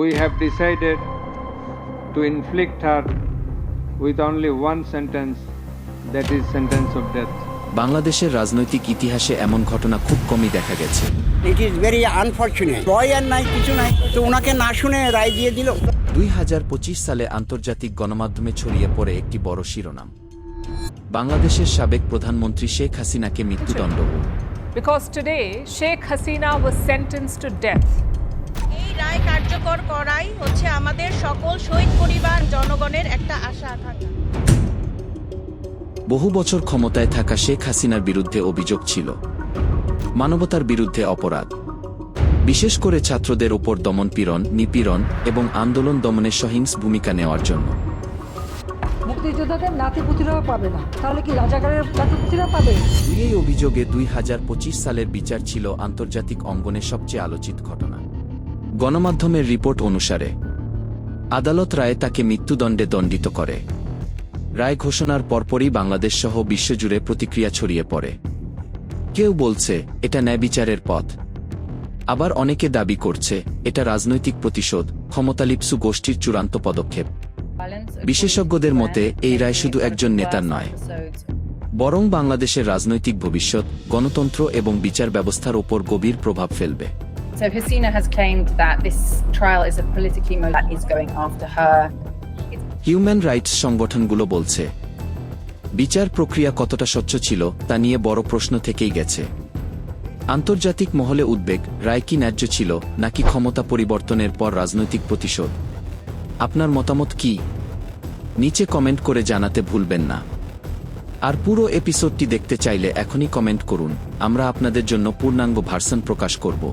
we have decided to inflict her with only one sentence, that is sentence of death. বাংলাদেশের রাজনৈতিক ইতিহাসে এমন ঘটনা খুব কমই দেখা গেছে। It is very unfortunate lawyer নাই কিছু নাই। তো ওনাকে না শুনে রায় দিয়ে দিল। দুই হাজার পঁচিশ সালে আন্তর্জাতিক গণমাধ্যমে ছড়িয়ে পড়ে একটি বড় শিরোনাম। বাংলাদেশের সাবেক প্রধানমন্ত্রী শেখ হাসিনাকে মৃত্যুদণ্ড। Because today Sheikh Hasina was sentenced to death. এই রায় কার্যকর করাই হচ্ছে আমাদের সকল শহীদ পরিবার জনগণের একটা আশা আকাঙ্ক্ষা। বহু বছর ক্ষমতায় থাকা শেখ হাসিনার বিরুদ্ধে অভিযোগ ছিল। মানবতার বিরুদ্ধে অপরাধ। বিশেষ করে ছাত্রদের উপর দমনপীড়ন নিপীড়ন এবং আন্দোলন দমনে সহিংস ভূমিকা নেওয়ার জন্য। মুক্তিযোদ্ধাদের নাতিপুতিরাও পাবে না। তাহলে কি রাজাকারের নাতিপুতিরা পাবে? এই অভিযোগে দুই হাজার পঁচিশ সালের বিচার ছিল আন্তর্জাতিক অঙ্গনে সবচেয়ে আলোচিত ঘটনা। গণমাধ্যমের রিপোর্ট অনুসারে, আদালত রায়ে তাকে মৃত্যুদণ্ডে দণ্ডিত করে। রায় ঘোষণার পরপরই বাংলাদেশ সহ বিশ্বজুড়ে প্রতিক্রিয়া ছড়িয়ে পড়ে। কেউ বলছে, এটা ন্যায় বিচারের পথ। আবার অনেকে দাবি করছে, এটা রাজনৈতিক প্রতিশোধ, ক্ষমতালিপ্সু গোষ্ঠীর চূড়ান্ত পদক্ষেপ। বিশেষজ্ঞদের মতে, এই রায় শুধু একজন নেতার নয়। বরং বাংলাদেশের রাজনৈতিক ভবিষ্যৎ, গণতন্ত্র এবং বিচার ব্যবস্থার ওপর গভীর প্রভাব ফেলবে। So Hasina has claimed that this trial is a politically motivated is going after her. Human rights সংগঠনগুলো বলছে, বিচার প্রক্রিয়া কতটা স্বচ্ছ ছিল তা নিয়ে বড় প্রশ্ন থেকেই গেছে। আন্তর্জাতিক মহলে উদ্বেগ রায় কি ন্যায্য ছিল নাকি ক্ষমতা পরিবর্তনের পর রাজনৈতিক প্রতিশোধ? আপনার মতামত কি? নিচে কমেন্ট করে জানাতে ভুলবেন না। আর পুরো এপিসোডটি দেখতে চাইলে এখনই কমেন্ট করুন, আমরা আপনাদের জন্য পূর্ণাঙ্গ ভার্সন প্রকাশ করব।